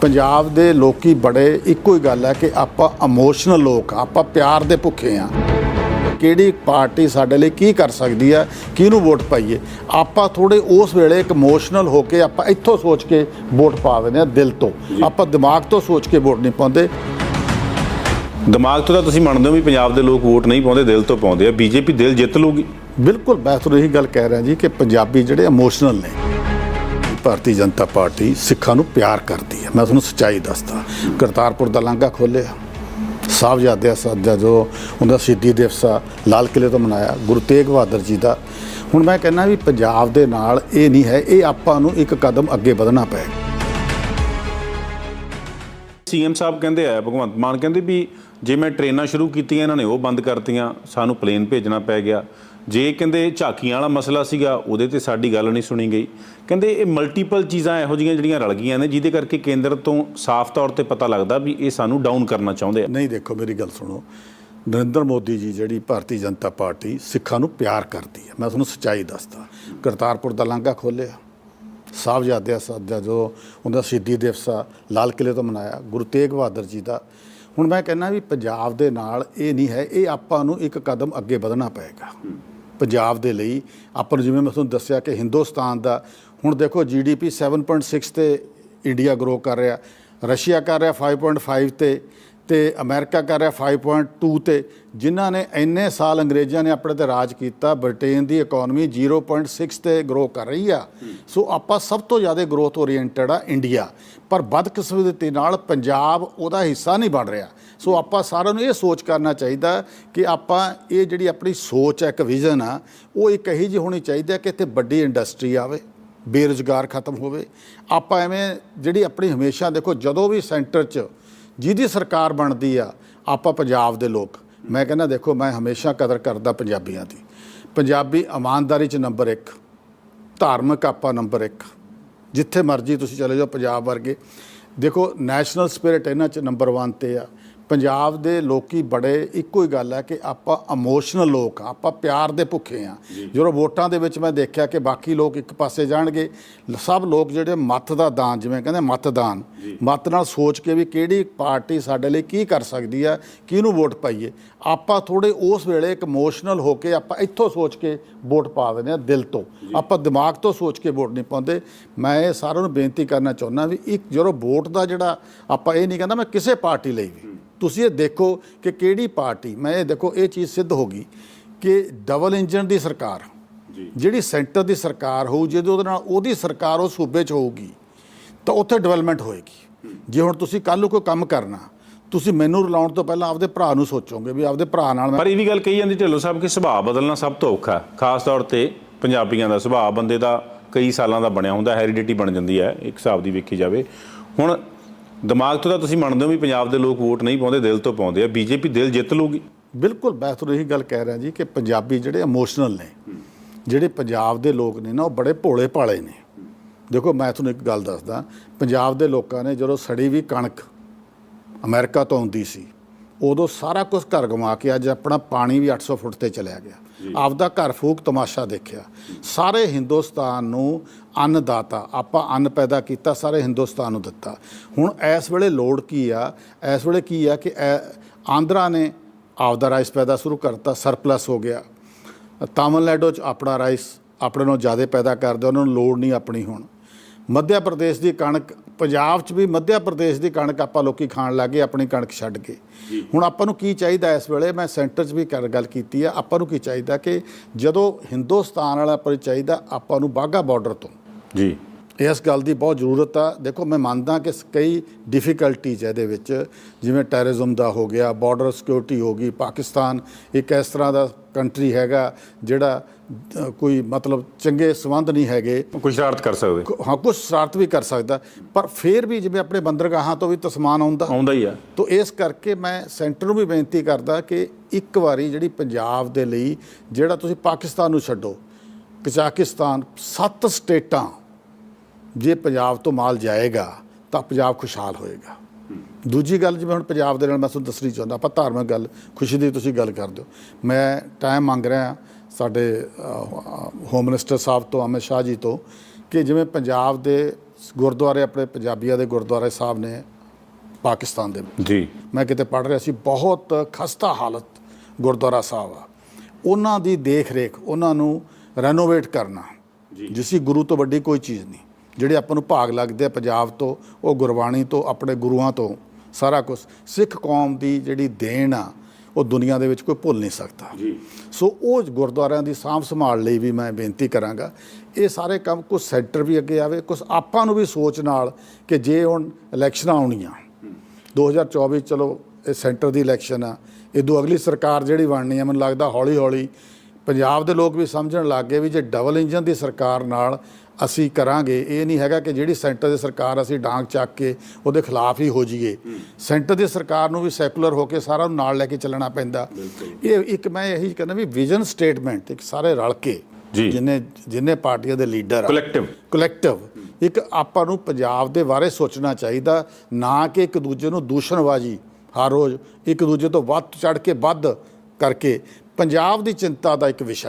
ਪੰਜਾਬ ਦੇ ਲੋਕੀ ਬੜੇ ਇੱਕੋ ਹੀ ਗੱਲ ਹੈ ਕਿ ਆਪਾਂ ਇਮੋਸ਼ਨਲ ਲੋਕ ਆਪਾਂ ਪਿਆਰ ਦੇ ਭੁੱਖੇ ਆ ਕਿਹੜੀ ਪਾਰਟੀ ਸਾਡੇ ਲਈ ਕੀ ਕਰ ਸਕਦੀ ਹੈ ਕਿਹਨੂੰ ਵੋਟ ਪਾਈਏ? ਆਪਾਂ ਥੋੜੇ ਉਸ ਵੇਲੇ ਇੱਕ ਇਮੋਸ਼ਨਲ ਹੋ ਕੇ ਆਪਾਂ ਇੱਥੋਂ ਸੋਚ ਕੇ ਵੋਟ ਪਾ ਦਿੰਦੇ ਆ ਦਿਲ ਤੋਂ। ਆਪਾਂ ਦਿਮਾਗ ਤੋਂ ਸੋਚ ਕੇ ਵੋਟ ਨਹੀਂ ਪਾਉਂਦੇ। ਦਿਮਾਗ ਤੋਂ ਤਾਂ ਤੁਸੀਂ ਮੰਨਦੇ ਹੋ ਵੀ ਪੰਜਾਬ ਦੇ ਲੋਕ ਵੋਟ ਨਹੀਂ ਪਾਉਂਦੇ ਦਿਲ ਤੋਂ ਪਾਉਂਦੇ ਆ। ਬੀਜੇਪੀ ਦਿਲ ਜਿੱਤ ਲੂਗੀ ਬਿਲਕੁਲ ਮੈਂ ਤੁਹਾਨੂੰ ਇਹੀ ਗੱਲ ਕਹਿ ਰਿਹਾ ਜੀ ਕਿ ਪੰਜਾਬੀ ਜਿਹੜੇ ਇਮੋਸ਼ਨਲ ਨੇ ਭਾਰਤੀ ਜਨਤਾ ਪਾਰਟੀ ਸਿੱਖਾਂ ਨੂੰ ਪਿਆਰ ਕਰਦੀ ਹੈ। ਮੈਂ ਤੁਹਾਨੂੰ ਸੱਚਾਈ ਦੱਸਦਾ, ਕਰਤਾਰਪੁਰ ਦਾ ਲਾਂਘਾ ਖੋਲ੍ਹਿਆ। ਸਾਹਿਬਜ਼ਾਦਿਆਂ ਸਾਦਾ ਜੋ ਉਹਦਾ ਸ਼ਹੀਦੀ ਦਿਵਸ ਆ, ਲਾਲ ਕਿਲੇ ਤੋਂ ਮਨਾਇਆ, ਗੁਰੂ ਤੇਗ ਬਹਾਦਰ ਜੀ ਦਾ। ਹੁਣ ਮੈਂ ਕਹਿੰਦਾ ਵੀ ਪੰਜਾਬ ਦੇ ਨਾਲ ਇਹ ਨਹੀਂ ਹੈ, ਇਹ ਆਪਾਂ ਨੂੰ ਇੱਕ ਕਦਮ ਅੱਗੇ ਵਧਣਾ ਪਏਗਾ ਸੀਐਮ ਸਾਹਿਬ ਕਹਿੰਦੇ ਆ, ਭਗਵੰਤ ਮਾਨ ਕਹਿੰਦੇ ਵੀ ਜੇ ਮੈਂ ਟ੍ਰੇਨਾਂ ਸ਼ੁਰੂ ਕੀਤੀਆਂ, ਇਹਨਾਂ ਨੇ ਉਹ ਬੰਦ ਕਰਤੀਆਂ, ਸਾਨੂੰ ਪਲੇਨ ਭੇਜਣਾ ਪੈ ਗਿਆ। ਜੇ ਕਹਿੰਦੇ ਝਾਕੀਆਂ ਵਾਲਾ ਮਸਲਾ ਸੀਗਾ, ਉਹਦੇ ਤੇ ਸਾਡੀ ਗੱਲ ਨਹੀਂ ਸੁਣੀ ਗਈ। ਕਹਿੰਦੇ ਇਹ ਮਲਟੀਪਲ ਚੀਜ਼ਾਂ ਇਹੋ ਜਿਹੀਆਂ ਜਿਹੜੀਆਂ ਰਲ ਗਈਆਂ ਨੇ, ਜਿਹਦੇ ਕਰਕੇ ਕੇਂਦਰ ਤੋਂ ਸਾਫ਼ ਤੌਰ ਤੇ ਪਤਾ ਲੱਗਦਾ ਵੀ ਇਹ ਸਾਨੂੰ ਡਾਊਨ ਕਰਨਾ ਚਾਹੁੰਦੇ ਆ। ਨਹੀਂ ਦੇਖੋ, ਮੇਰੀ ਗੱਲ ਸੁਣੋ। ਨਰਿੰਦਰ ਮੋਦੀ ਜੀ ਜਿਹੜੀ ਭਾਰਤੀ ਜਨਤਾ ਪਾਰਟੀ ਸਿੱਖਾਂ ਨੂੰ ਪਿਆਰ ਕਰਦੀ ਹੈ ਮੈਂ ਤੁਹਾਨੂੰ ਸੱਚਾਈ ਦੱਸਦਾ, ਕਰਤਾਰਪੁਰ ਦਾ ਲਾਂਘਾ ਖੋਲ੍ਹਿਆ। ਸਾਹਿਬਜ਼ਾਦਿਆਂ ਸਾਦਾ ਜੋ ਉਹਦਾ ਸ਼ਹੀਦੀ ਦਿਵਸ ਆ, ਲਾਲ ਕਿਲੇ ਤੋਂ ਮਨਾਇਆ, ਗੁਰੂ ਤੇਗ ਬਹਾਦਰ ਜੀ ਦਾ। ਹੁਣ ਮੈਂ ਕਹਿੰਦਾ ਵੀ ਪੰਜਾਬ ਦੇ ਨਾਲ ਇਹ ਨਹੀਂ ਹੈ, ਇਹ ਆਪਾਂ ਨੂੰ ਇੱਕ ਕਦਮ ਅੱਗੇ ਵਧਣਾ ਪਏਗਾ। ਪੰਜਾਬ ਦੇ ਲਈ, ਆਪਾਂ ਨੂੰ ਜਿਵੇਂ ਮੈਂ ਤੁਹਾਨੂੰ ਦੱਸਿਆ ਕਿ ਹਿੰਦੁਸਤਾਨ ਦਾ, ਹੁਣ ਦੇਖੋ ਜੀਡੀਪੀ 7.6 ਤੇ ਇੰਡੀਆ ਗਰੋ ਕਰ ਰਿਹਾ ਰਸ਼ੀਆ ਕਰ ਰਿਹਾ 5.5 ਤੇ ਤੇ ਅਮਰੀਕਾ ਕਰ ਰਿਹਾ 5.2 ਤੇ, ਜਿਨ੍ਹਾਂ ਨੇ ਇੰਨੇ ਸਾਲ ਅੰਗਰੇਜ਼ਾਂ ਨੇ ਆਪਣੇ ਤੇ ਰਾਜ ਕੀਤਾ, ਬ੍ਰਿਟੇਨ ਦੀ ਇਕਨੋਮੀ 0.6 ਤੇ ਗਰੋ ਕਰ ਰਹੀ ਆ। ਸੋ ਆਪਾਂ ਸਭ ਤੋਂ ਜ਼ਿਆਦਾ ਗਰੋਥ ਓਰੀਐਂਟਡ ਆ ਇੰਡੀਆ ਪਰ ਬਦਕਿਸਮਤੀ ਨਾਲ ਪੰਜਾਬ ਉਹਦਾ ਹਿੱਸਾ ਨਹੀਂ ਬਣ ਰਿਹਾ। ਸੋ ਆਪਾਂ ਸਾਰਿਆਂ ਨੂੰ ਇਹ ਸੋਚ ਕਰਨਾ ਚਾਹੀਦਾ ਕਿ ਆਪਾਂ ਇਹ ਜਿਹੜੀ ਆਪਣੀ ਸੋਚ ਹੈ ਇੱਕ ਵਿਜ਼ਨ ਆ, ਉਹ ਇੱਕ ਇਹੀ ਜਿਹੀ ਹੋਣੀ ਚਾਹੀਦੀ ਹੈ ਕਿ ਇੱਥੇ ਵੱਡੀ ਇੰਡਸਟਰੀ ਆਵੇ, ਬੇਰੁਜ਼ਗਾਰ ਖਤਮ ਹੋਵੇ। ਆਪਾਂ ਐਵੇਂ ਜਿਹੜੀ ਆਪਣੀ ਹਮੇਸ਼ਾ ਦੇਖੋ, ਜਦੋਂ ਵੀ ਸੈਂਟਰ 'ਚ ਜਿਹਦੀ ਸਰਕਾਰ ਬਣਦੀ ਆ ਆਪਾਂ ਪੰਜਾਬ ਦੇ ਲੋਕ। ਮੈਂ ਕਹਿੰਦਾ ਦੇਖੋ ਮੈਂ ਹਮੇਸ਼ਾ ਕਦਰ ਕਰਦਾ ਪੰਜਾਬੀਆਂ ਦੀ। ਪੰਜਾਬੀ ਇਮਾਨਦਾਰੀ 'ਚ ਨੰਬਰ 1 ਧਾਰਮਿਕ ਆਪਾਂ ਨੰਬਰ 1 ਜਿੱਥੇ ਮਰਜ਼ੀ ਤੁਸੀਂ ਚਲੇ ਜਾਓ ਪੰਜਾਬ ਵਰਗੇ। ਦੇਖੋ ਨੈਸ਼ਨਲ ਸਪਿਰਿਟ ਇਹਨਾਂ 'ਚ ਨੰਬਰ 1 ਤੇ ਆ। ਪੰਜਾਬ ਦੇ ਲੋਕੀ ਬੜੇ ਇੱਕੋ ਹੀ ਗੱਲ ਹੈ ਕਿ ਆਪਾਂ ਇਮੋਸ਼ਨਲ ਲੋਕ ਆ ਆਪਾਂ ਪਿਆਰ ਦੇ ਭੁੱਖੇ ਆ। ਜਦੋਂ ਵੋਟਾਂ ਦੇ ਵਿੱਚ ਮੈਂ ਦੇਖਿਆ ਕਿ ਬਾਕੀ ਲੋਕ ਇੱਕ ਪਾਸੇ ਜਾਣਗੇ ਸਭ ਲੋਕ ਜਿਹੜੇ ਮਤ ਦਾ ਦਾਨ ਜਿਵੇਂ ਕਹਿੰਦੇ ਮਤਦਾਨ ਮਤ ਨਾਲ ਸੋਚ ਕੇ ਵੀ ਕਿਹੜੀ ਪਾਰਟੀ ਸਾਡੇ ਲਈ ਕੀ ਕਰ ਸਕਦੀ ਆ ਕਿਹਨੂੰ ਵੋਟ ਪਾਈਏ। ਆਪਾਂ ਥੋੜੇ ਉਸ ਵੇਲੇ ਇੱਕ ਇਮੋਸ਼ਨਲ ਹੋ ਕੇ ਆਪਾਂ ਇੱਥੋਂ ਸੋਚ ਕੇ ਵੋਟ ਪਾ ਦਿੰਦੇ ਆ ਦਿਲ ਤੋਂ। ਆਪਾਂ ਦਿਮਾਗ ਤੋਂ ਸੋਚ ਕੇ ਵੋਟ ਨਹੀਂ ਪਾਉਂਦੇ। ਮੈਂ ਇਹ ਸਾਰਿਆਂ ਨੂੰ ਬੇਨਤੀ ਕਰਨਾ ਚਾਹੁੰਦਾ ਵੀ ਇੱਕ ਜਦੋਂ ਵੋਟ ਦਾ ਜਿਹੜਾ ਆਪਾਂ ਇਹ ਨਹੀਂ ਕਹਿੰਦਾ ਮੈਂ ਕਿਸੇ ਪਾਰਟੀ ਲਈ ਵੀ। ਤੁਸੀਂ ਇਹ ਦੇਖੋ ਕਿ ਕਿਹੜੀ ਪਾਰਟੀ ਮੈਂ ਇਹ ਦੇਖੋ ਇਹ ਚੀਜ਼ ਸਿੱਧ ਹੋ ਗਈ ਕਿ ਡਬਲ ਇੰਜਨ ਦੀ ਸਰਕਾਰ ਜਿਹੜੀ ਸੈਂਟਰ ਦੀ ਸਰਕਾਰ ਹੋਊ ਜਦੋਂ ਉਹਦੇ ਨਾਲ ਉਹਦੀ ਸਰਕਾਰ ਉਹ ਸੂਬੇ 'ਚ ਹੋਊਗੀ। ਤਾਂ ਉੱਥੇ ਡਿਵੈਲਪਮੈਂਟ ਹੋਏਗੀ। ਜੇ ਹੁਣ ਤੁਸੀਂ ਕੱਲ੍ਹ ਨੂੰ ਕੋਈ ਕੰਮ ਕਰਨਾ ਤੁਸੀਂ ਮੈਨੂੰ ਰਲਾਉਣ ਤੋਂ ਪਹਿਲਾਂ ਆਪਦੇ ਭਰਾ ਨੂੰ ਸੋਚੋਗੇ ਵੀ ਆਪਦੇ ਭਰਾ ਨਾਲ ਪਰ ਇਹ ਵੀ ਗੱਲ ਕਹੀ ਜਾਂਦੀ ਢਿੱਲੋਂ ਸਾਹਿਬ ਕਿ ਸੁਭਾਅ ਬਦਲਣਾ ਸਭ ਤੋਂ ਔਖਾ। ਖਾਸ ਤੌਰ ਤੇ ਪੰਜਾਬੀਆਂ ਦਾ ਸੁਭਾਅ ਬੰਦੇ ਦਾ ਕਈ ਸਾਲਾਂ ਦਾ ਬਣਿਆ ਹੁੰਦਾ ਹੈਰੀਡਿਟੀ ਬਣ ਜਾਂਦੀ ਹੈ ਇੱਕ ਹਿਸਾਬ ਦੀ ਵੇਖੀ ਜਾਵੇ। ਹੁਣ ਦਿਮਾਗ ਤੋਂ ਤਾਂ ਤੁਸੀਂ ਮੰਨਦੇ ਹੋ ਵੀ ਪੰਜਾਬ ਦੇ ਲੋਕ ਵੋਟ ਨਹੀਂ ਪਾਉਂਦੇ ਦਿਲ ਤੋਂ ਪਾਉਂਦੇ ਆ ਬੀਜੇਪੀ ਦਿਲ ਜਿੱਤ ਲੂਗੀ ਬਿਲਕੁਲ ਮੈਂ ਤੁਹਾਨੂੰ ਇਹੀ ਗੱਲ ਕਹਿ ਰਿਹਾ ਜੀ ਕਿ ਪੰਜਾਬੀ ਜਿਹੜੇ ਇਮੋਸ਼ਨਲ ਨੇ ਜਿਹੜੇ ਪੰਜਾਬ ਦੇ ਲੋਕ ਨੇ ਨਾ ਉਹ ਬੜੇ ਭੋਲੇ ਭਾਲੇ ਨੇ। ਦੇਖੋ ਮੈਂ ਤੁਹਾਨੂੰ ਇੱਕ ਗੱਲ ਦੱਸਦਾ। ਪੰਜਾਬ ਦੇ ਲੋਕਾਂ ਨੇ ਜਦੋਂ ਸੜੀ ਵੀ ਕਣਕ ਅਮਰੀਕਾ ਤੋਂ ਆਉਂਦੀ ਸੀ ਉਦੋਂ ਸਾਰਾ ਕੁਝ ਘਰ ਗਵਾ ਕੇ ਅੱਜ ਆਪਣਾ ਪਾਣੀ ਵੀ 800 ਫੁੱਟ ਤੇ ਚਲਿਆ ਗਿਆ। ਆਪਦਾ ਘਰ ਫੂਕ ਤਮਾਸ਼ਾ ਦੇਖਿਆ। ਸਾਰੇ ਹਿੰਦੁਸਤਾਨ ਨੂੰ ਅੰਨਦਾਤਾ ਆਪਾਂ ਅੰਨ ਪੈਦਾ ਕੀਤਾ ਸਾਰੇ ਹਿੰਦੁਸਤਾਨ ਨੂੰ ਦਿੱਤਾ। ਹੁਣ ਇਸ ਵੇਲੇ ਲੋੜ ਕੀ ਆ? ਇਸ ਵੇਲੇ ਕੀ ਆ ਕਿ ਆਂਧਰਾ ਨੇ ਆਪਦਾ ਰਾਈਸ ਪੈਦਾ ਸ਼ੁਰੂ ਕਰਤਾ ਸਰਪਲਸ ਹੋ ਗਿਆ। ਤਾਮਿਲਨਾਡੂ ਚ ਆਪਣਾ ਰਾਈਸ ਆਪਣੇ ਨਾਲੋਂ ਜ਼ਿਆਦਾ ਪੈਦਾ ਕਰਦੇ ਉਹਨਾਂ ਨੂੰ ਲੋੜ ਨਹੀਂ ਆਪਣੀ ਹੁਣ। ਮੱਧ ਪ੍ਰਦੇਸ਼ ਦੀ ਕਣਕ ਪੰਜਾਬ 'ਚ ਵੀ ਮੱਧ ਪ੍ਰਦੇਸ਼ ਦੀ ਕਣਕ ਆਪਾਂ ਲੋਕੀ ਖਾਣ ਲੱਗੇ ਆਪਣੀ ਕਣਕ ਛੱਡ ਕੇ। ਹੁਣ ਆਪਾਂ ਨੂੰ ਕੀ ਚਾਹੀਦਾ ਇਸ ਵੇਲੇ? ਮੈਂ ਸੈਂਟਰ 'ਚ ਵੀ ਕਰ ਗੱਲ ਕੀਤੀ ਆ। ਆਪਾਂ ਨੂੰ ਕੀ ਚਾਹੀਦਾ ਕਿ ਜਦੋਂ ਹਿੰਦੁਸਤਾਨ ਵਾਲਾ ਪਰ ਚਾਹੀਦਾ ਆਪਾਂ ਨੂੰ ਬਾਗਾ ਬਾਰਡਰ ਤੋਂ ਜੀ। ਇਸ ਗੱਲ ਦੀ ਬਹੁਤ ਜ਼ਰੂਰਤ ਆ। ਦੇਖੋ ਮੈਂ ਮੰਨਦਾ ਕਿ ਕਈ ਡਿਫਿਕਲਟੀਜ਼ ਇਹਦੇ ਵਿੱਚ। ਜਿਵੇਂ ਟੈਰਰਿਜ਼ਮ ਦਾ ਹੋ ਗਿਆ ਬਾਰਡਰ ਸਿਕਿਉਰਿਟੀ ਹੋ ਗਈ ਪਾਕਿਸਤਾਨ ਇੱਕ ਇਸ ਤਰ੍ਹਾਂ ਦਾ ਕੰਟਰੀ ਹੈਗਾ ਜਿਹੜਾ ਕੋਈ ਮਤਲਬ ਚੰਗੇ ਸੰਬੰਧ ਨਹੀਂ ਹੈਗੇ। ਕੋਈ ਸ਼ਰਾਰਤ ਕਰ ਸਕਦੇ। ਹਾਂ ਕੁਝ ਸ਼ਰਾਰਤ ਵੀ ਕਰ ਸਕਦਾ। ਪਰ ਫਿਰ ਵੀ ਜਿਵੇਂ ਆਪਣੇ ਬੰਦਰਗਾਹਾਂ ਤੋਂ ਵੀ ਤਾਂ ਸਮਾਨ ਆਉਂਦਾ। ਆਉਂਦਾ ਹੀ ਆ। ਤੋ ਇਸ ਕਰਕੇ ਮੈਂ ਸੈਂਟਰ ਨੂੰ ਵੀ ਬੇਨਤੀ ਕਰਦਾ ਕਿ ਇੱਕ ਵਾਰੀ ਜਿਹੜੀ ਪੰਜਾਬ ਦੇ ਲਈ ਜਿਹੜਾ ਤੁਸੀਂ ਪਾਕਿਸਤਾਨ ਨੂੰ ਛੱਡੋ ਕਜ਼ਾਕਿਸਤਾਨ ਸੱਤ ਸਟੇਟਾਂ ਜੇ ਪੰਜਾਬ ਤੋਂ ਮਾਲ ਜਾਏਗਾ ਤਾਂ ਪੰਜਾਬ ਖੁਸ਼ਹਾਲ ਹੋਏਗਾ। ਦੂਜੀ ਗੱਲ ਜਿਵੇਂ ਹੁਣ ਪੰਜਾਬ ਦੇ ਨਾਲ ਮੈਂ ਤੁਹਾਨੂੰ ਦੱਸਣੀ ਚਾਹੁੰਦਾ ਆਪਾਂ ਧਾਰਮਿਕ ਗੱਲ ਖੁਸ਼ੀ ਦੀ ਤੁਸੀਂ ਗੱਲ ਕਰ ਦਿਓ। ਮੈਂ ਟਾਈਮ ਮੰਗ ਰਿਹਾ ਸਾਡੇ ਹੋਮ ਮਿਨਿਸਟਰ ਸਾਹਿਬ ਤੋਂ ਅਮਿਤ ਸ਼ਾਹ ਜੀ ਤੋਂ ਕਿ ਜਿਵੇਂ ਪੰਜਾਬ ਦੇ ਗੁਰਦੁਆਰੇ ਆਪਣੇ ਪੰਜਾਬੀਆਂ ਦੇ ਗੁਰਦੁਆਰੇ ਸਾਹਿਬ ਨੇ ਪਾਕਿਸਤਾਨ ਦੇ। ਜੀ। ਮੈਂ ਕਿਤੇ ਪੜ੍ਹ ਰਿਹਾ ਸੀ ਬਹੁਤ ਖਸਤਾ ਹਾਲਤ ਗੁਰਦੁਆਰਾ ਸਾਹਿਬ ਆ। ਉਹਨਾਂ ਦੀ ਦੇਖ ਰੇਖ ਉਹਨਾਂ ਨੂੰ ਰੈਨੋਵੇਟ ਕਰਨਾ ਜਿਸੀ ਗੁਰੂ ਤੋਂ ਵੱਡੀ ਕੋਈ ਚੀਜ਼ ਨਹੀਂ। ਜਿਹੜੇ ਆਪਾਂ ਨੂੰ ਭਾਗ ਲੱਗਦੇ ਆ ਪੰਜਾਬ ਤੋਂ ਉਹ ਗੁਰਬਾਣੀ ਤੋਂ ਆਪਣੇ ਗੁਰੂਆਂ ਤੋਂ ਸਾਰਾ ਕੁਝ ਸਿੱਖ ਕੌਮ ਦੀ ਜਿਹੜੀ ਦੇਣ ਆ ਉਹ ਦੁਨੀਆ ਦੇ ਵਿੱਚ ਕੋਈ ਭੁੱਲ ਨਹੀਂ ਸਕਦਾ। ਜੀ। ਸੋ ਉਹ ਗੁਰਦੁਆਰਿਆਂ ਦੀ ਸਾਂਭ ਸੰਭਾਲ ਲਈ ਵੀ ਮੈਂ ਬੇਨਤੀ ਕਰਾਂਗਾ। ਇਹ ਸਾਰੇ ਕੰਮ ਕੁਝ ਸੈਂਟਰ ਵੀ ਅੱਗੇ ਆਵੇ ਕੁਝ ਆਪਾਂ ਨੂੰ ਵੀ ਸੋਚ ਨਾਲ ਕਿ ਜੇ ਹੁਣ ਇਲੈਕਸ਼ਨਾਂ ਆਉਣੀਆਂ 2024 ਚਲੋ ਇਹ ਸੈਂਟਰ ਦੀ ਇਲੈਕਸ਼ਨ ਆ ਇਦੋਂ ਅਗਲੀ ਸਰਕਾਰ ਜਿਹੜੀ ਬਣਨੀ ਆ ਮੈਨੂੰ ਲੱਗਦਾ ਹੌਲੀ ਹੌਲੀ ਪੰਜਾਬ ਦੇ ਲੋਕ ਵੀ ਸਮਝਣ ਲੱਗ ਗਏ ਵੀ ਜੇ ਡਬਲ ਇੰਜਨ ਦੀ ਸਰਕਾਰ ਨਾਲ ਅਸੀਂ ਕਰਾਂਗੇ ਇਹ ਨਹੀਂ ਹੈਗਾ ਕਿ ਜਿਹੜੀ ਸੈਂਟਰ ਦੀ ਸਰਕਾਰ ਅਸੀਂ ਡਾਂਗ ਚੱਕ ਕੇ ਉਹਦੇ ਖਿਲਾਫ ਹੀ ਹੋ ਜਾਈਏ। ਸੈਂਟਰ ਦੀ ਸਰਕਾਰ ਨੂੰ ਵੀ ਸੈਕੂਲਰ ਹੋ ਕੇ ਸਾਰਾ ਨੂੰ ਨਾਲ ਲੈ ਕੇ ਚੱਲਣਾ ਪੈਂਦਾ। ਇਹ ਇੱਕ ਮੈਂ ਇਹੀ ਕਹਿੰਦਾ ਵੀ ਵਿਜ਼ਨ ਸਟੇਟਮੈਂਟ ਇੱਕ ਸਾਰੇ ਰਲ ਕੇ। ਜਿੰਨੇ ਜਿੰਨੇ ਪਾਰਟੀਆਂ ਦੇ ਲੀਡਰ ਆ। ਕਲੈਕਟਿਵ ਕਲੈਕਟਿਵ ਇੱਕ ਆਪਾਂ ਨੂੰ ਪੰਜਾਬ ਦੇ ਬਾਰੇ ਸੋਚਣਾ ਚਾਹੀਦਾ ਨਾ ਕਿ ਇੱਕ ਦੂਜੇ ਨੂੰ ਦੂਸ਼ਣਬਾਜ਼ੀ ਹਰ ਰੋਜ਼ ਇੱਕ ਦੂਜੇ ਤੋਂ ਵੱਧ ਚੜ ਕੇ ਵੱਧ ਕਰਕੇ। ਪੰਜਾਬ ਦੀ ਚਿੰਤਾ ਦਾ ਇੱਕ ਵਿਸ਼ਾ ਹੈ